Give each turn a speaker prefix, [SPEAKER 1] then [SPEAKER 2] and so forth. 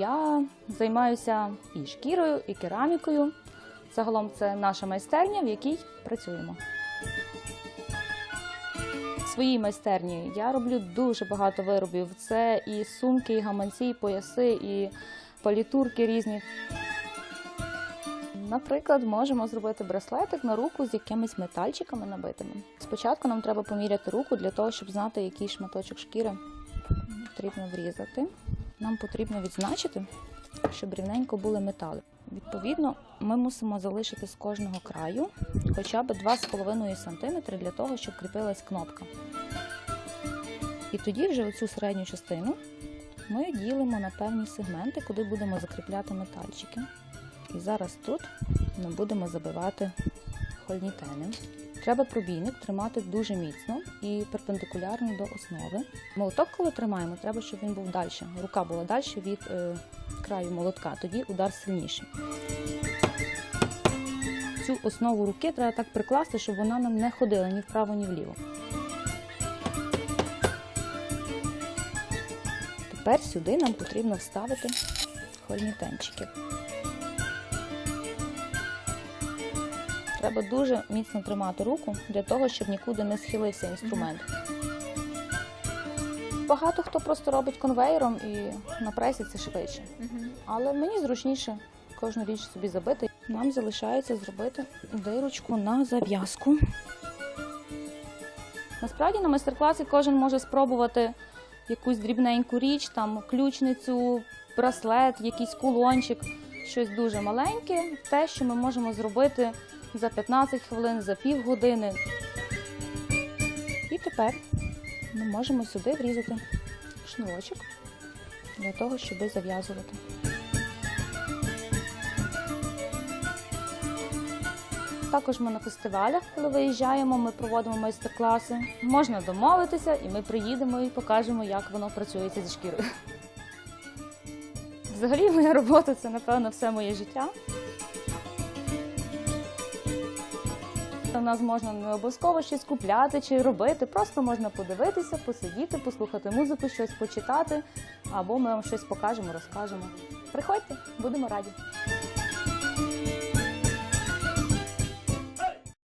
[SPEAKER 1] Я займаюся і шкірою, і керамікою. Загалом це наша майстерня, в якій працюємо. В своїй майстерні я роблю дуже багато виробів. Це і сумки, і гаманці, і пояси, і палітурки різні. Наприклад, можемо зробити браслетик на руку з якимись метальчиками набитими. Спочатку нам треба поміряти руку для того, щоб знати, який шматочок шкіри потрібно врізати. Нам потрібно відзначити, щоб рівненько були метали. Відповідно, ми мусимо залишити з кожного краю хоча б 2,5 см для того, щоб кріпилась кнопка. І тоді вже оцю середню частину ми ділимо на певні сегменти, куди будемо закріпляти метальчики. І зараз тут ми будемо забивати тени. Треба пробійник тримати дуже міцно і перпендикулярно до основи. Молоток, коли тримаємо, треба, щоб він був далі. Рука була далі від е, краю молотка, тоді удар сильніший. Цю основу руки треба так прикласти, щоб вона нам не ходила ні вправо, ні вліво. Тепер сюди нам потрібно вставити хольні тенчики. Треба дуже міцно тримати руку для того, щоб нікуди не схилився інструмент. Багато хто просто робить конвейером і на пресі це швидше. Але мені зручніше кожну річ собі забити. Нам залишається зробити дирочку на зав'язку. Насправді на майстер-класі кожен може спробувати якусь дрібненьку річ, там ключницю, браслет, якийсь кулончик, щось дуже маленьке, те, що ми можемо зробити за 15 хвилин, за півгодини. І тепер ми можемо сюди врізати шнурочок для того, щоб зав'язувати. Також ми на фестивалях, коли виїжджаємо, ми проводимо майстер-класи. Можна домовитися, і ми приїдемо і покажемо, як воно працюється зі шкірою. Взагалі, моя робота це, напевно, все моє життя. У нас можна не обов'язково щось купляти чи робити, просто можна подивитися, посидіти, послухати музику, щось почитати, або ми вам щось покажемо, розкажемо. Приходьте, будемо раді.